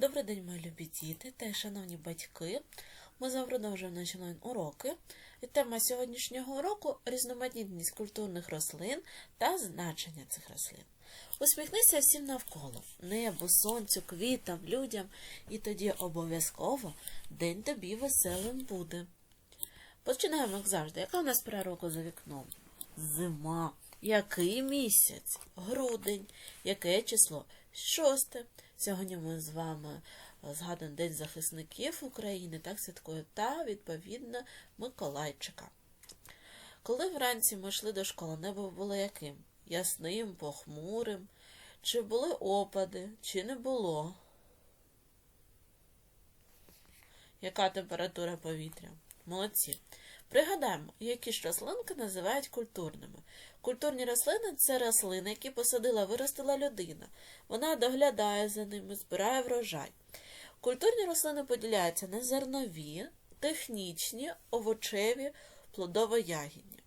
Добрий день, мої любі діти та шановні батьки. Ми зараз продовжуємо наші онлайн-уроки. І тема сьогоднішнього уроку різноманітність культурних рослин та значення цих рослин. Усміхнися всім навколо небу, сонцю, квітам, людям, і тоді обов'язково день тобі веселим буде. Починаємо, як завжди. Яка у нас пора року за вікном? Зима. Який місяць? Грудень. Яке число? Шосте. Сьогодні ми з вами е, згадуємо День захисників України, так святкує, та, відповідно, Миколайчика. Коли вранці ми йшли до школи, небо було яким? Ясним, похмурим. Чи були опади, чи не було? Яка температура повітря? Молодці. Пригадаємо, які ж рослинки називають культурними. Культурні рослини це рослини, які посадила, виростила людина. Вона доглядає за ними, збирає врожай. Культурні рослини поділяються на зернові, технічні, овочеві, плодово-ягідні.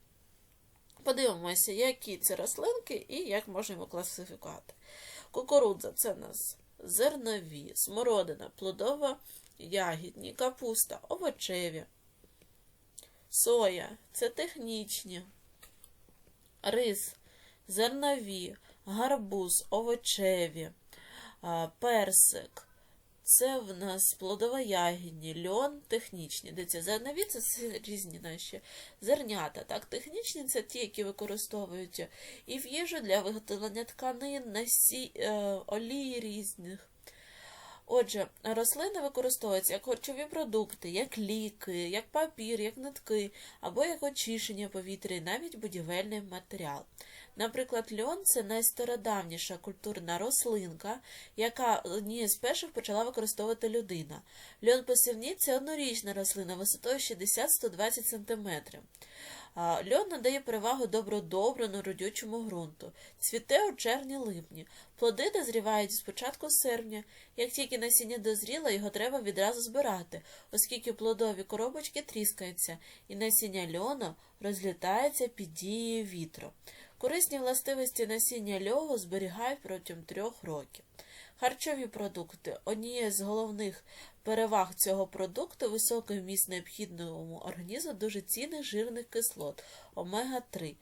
Подивимося, які це рослинки і як його класифікувати. Кукурудза це у нас зернові, смородина, плодово-ягідні, капуста, овочеві. Соя це технічні, рис, зернові, гарбуз, овочеві, персик. Це в нас плодово-ягідні, льон технічні. Дивіться, зернові це різні наші зернята. Так, Технічні це ті, які використовують і в їжу для виготовлення тканин, насі, е, олії різних. Отже, рослини використовуються як харчові продукти, як ліки, як папір, як нитки, або як очищення повітря, і навіть будівельний матеріал. Наприклад, льон це найстародавніша культурна рослинка, яка однією з перших почала використовувати людина. Льон посівні це однорічна рослина висотою 60-120 см. Льон надає перевагу добродобрано родючому ґрунту. Цвіте у червні-липні. Плоди дозрівають з початку серпня. Як тільки насіння дозріло, його треба відразу збирати, оскільки плодові коробочки тріскаються, і насіння льону розлітається під дією вітру. Корисні властивості насіння льогу зберігають протягом трьох років. Харчові продукти. Однією з головних переваг цього продукту високий вміст необхідному організму дуже цінних жирних кислот омега-3.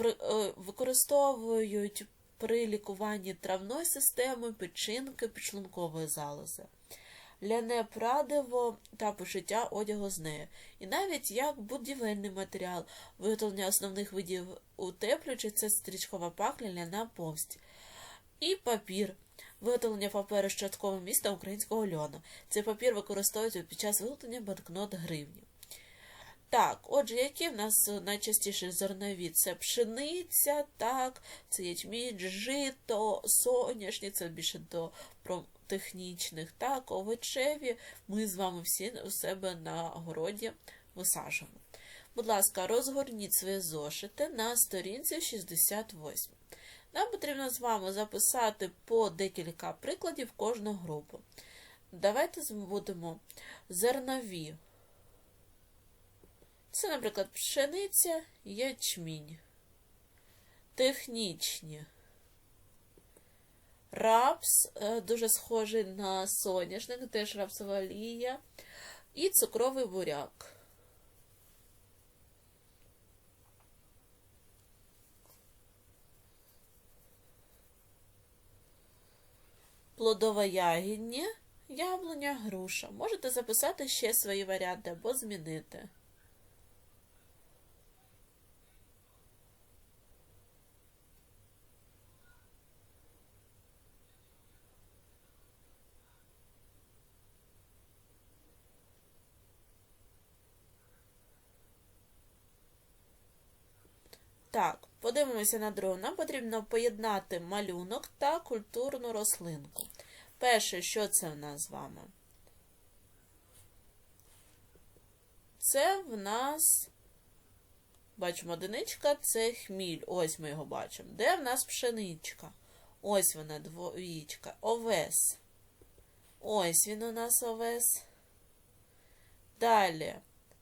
Е, використовують при лікуванні травної системи, печінки, підшлункової залози. Ляне прадиво та пошиття одягу з нею, і навіть як будівельний матеріал виготовлення основних видів утеплюючи це стрічкова пакля, ляна повсть. І папір. Виготовлення паперу з часткового міста українського льону. Цей папір використовується під час виготовлення банкнот гривні. Так, отже, які в нас найчастіше зернові? Це пшениця, так, це ячмінь, жито, соняшні, це більше до технічних, так, овочеві. Ми з вами всі у себе на городі висаджуємо. Будь ласка, розгорніть свої зошити на сторінці 68. Нам потрібно з вами записати по декілька прикладів кожну групу. Давайте будемо зернові. Це, наприклад, пшениця, ячмінь. Технічні. Рапс, е, дуже схожий на соняшник, теж рапсова олія. І цукровий буряк. Плодово-ягідні, яблуня, груша. Можете записати ще свої варіанти або змінити. Так, подивимося на другу. Нам потрібно поєднати малюнок та культурну рослинку. Перше, що це в нас з вами? Це в нас, бачимо, одиничка це хміль. Ось ми його бачимо. Де в нас пшеничка? Ось вона двоїчка. Овес. Ось він у нас овес. Далі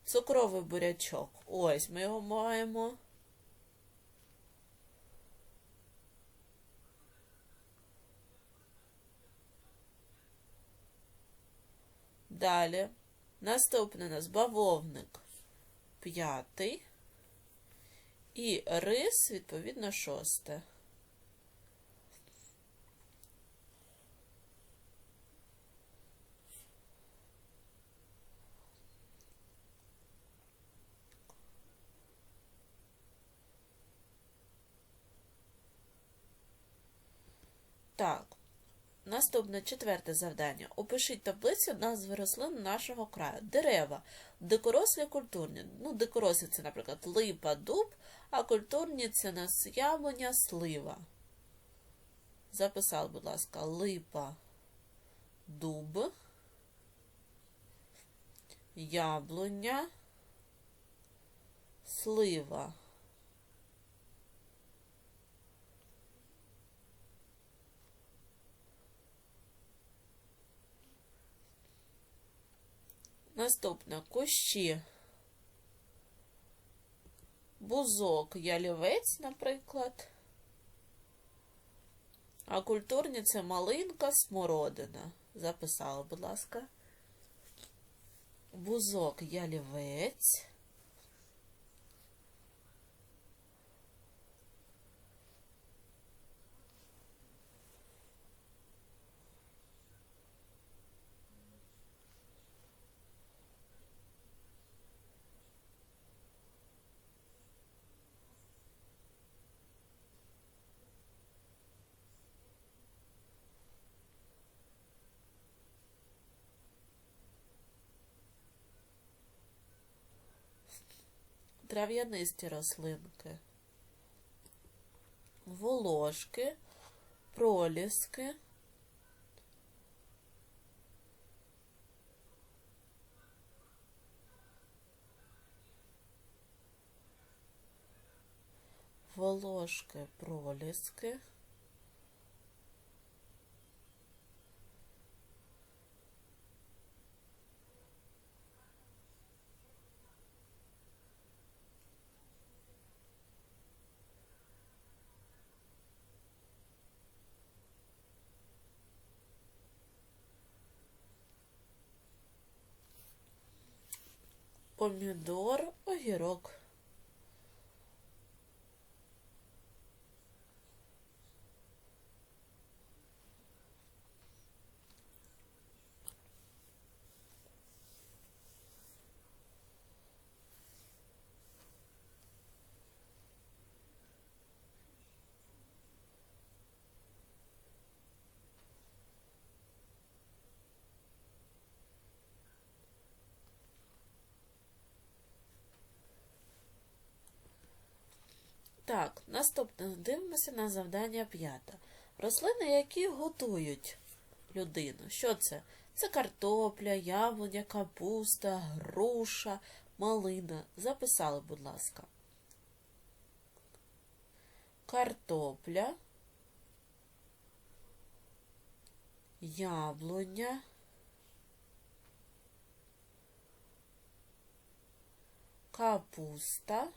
цукровий бурячок. Ось ми його маємо. Далі. Наступний у нас бавовник п'ятий. І рис, відповідно, шосте. Так, наступне четверте завдання. Опишіть таблицю назви рослин нашого краю. Дерева. Дикорослі культурні. Ну, дикорослі це, наприклад, липа, дуб, а культурні це нас яблуня, слива. Записали, будь ласка, липа, дуб, яблуня, слива. Наступне кущі. Бузок, ялівець, наприклад. А культурні це малинка, смородина. Записала, будь ласка. Бузок, ялівець. Трав'янисті рослинки, волошки, проліски, волошки, проліски. Помідор, огірок. Так, наступне дивимося на завдання п'яте. Рослини, які готують людину. Що це? Це картопля, яблуня, капуста, груша, малина. Записали, будь ласка. Картопля, яблуня, капуста.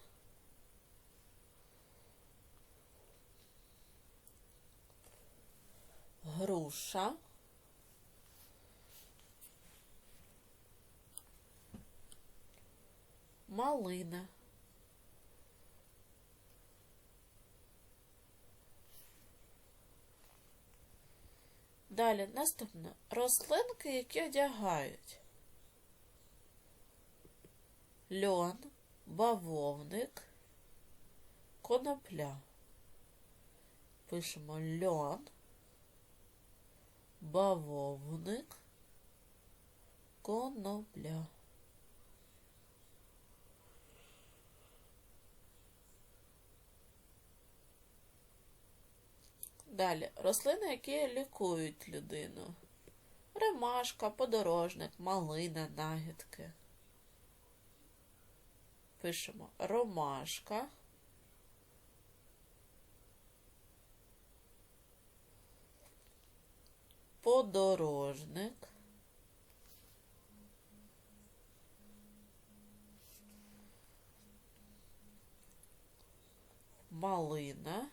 Груша, малина. Далі наступне рослинки, які одягають льон, бавовник, конопля. Пишемо льон бавовник, конопля. Далі рослини, які лікують людину. Ромашка, подорожник, малина, нагідки. Пишемо ромашка. Подорожник, малина,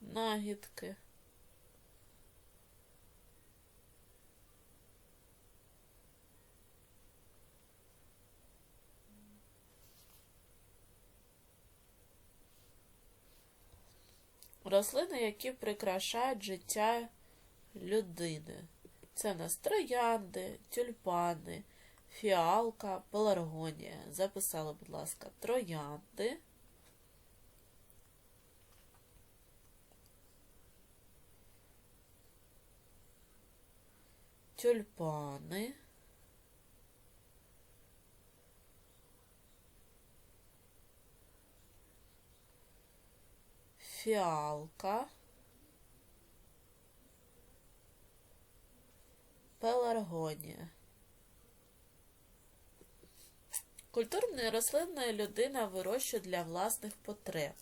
нагідки. Рослини, які прикрашають життя людини. Це нас троянди, тюльпани, фіалка, пеларгонія. Записали, будь ласка, троянди. Тюльпани. Фіалка. Пеларгонія. Культурні рослини людина вирощує для власних потреб.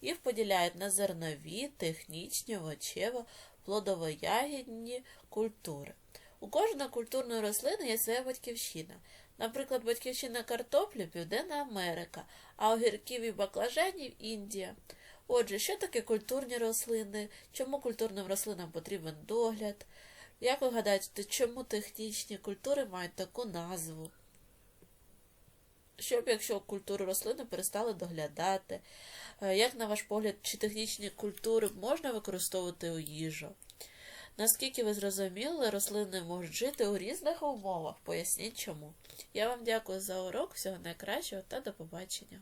Їх поділяють на зернові, технічні, овочево, плодово-ягідні культури. У кожної культурної рослини є своя батьківщина. Наприклад, батьківщина картоплі Південна Америка, а огірків і баклажанів Індія. Отже, що таке культурні рослини? Чому культурним рослинам потрібен догляд? Як ви гадаєте, чому технічні культури мають таку назву? Що б, якщо культуру рослини перестали доглядати? Е, Як, на ваш погляд, чи технічні культури можна використовувати у їжу? Наскільки ви зрозуміли, рослини можуть жити у різних умовах. Поясніть чому. Я вам дякую за урок, всього найкращого та до побачення.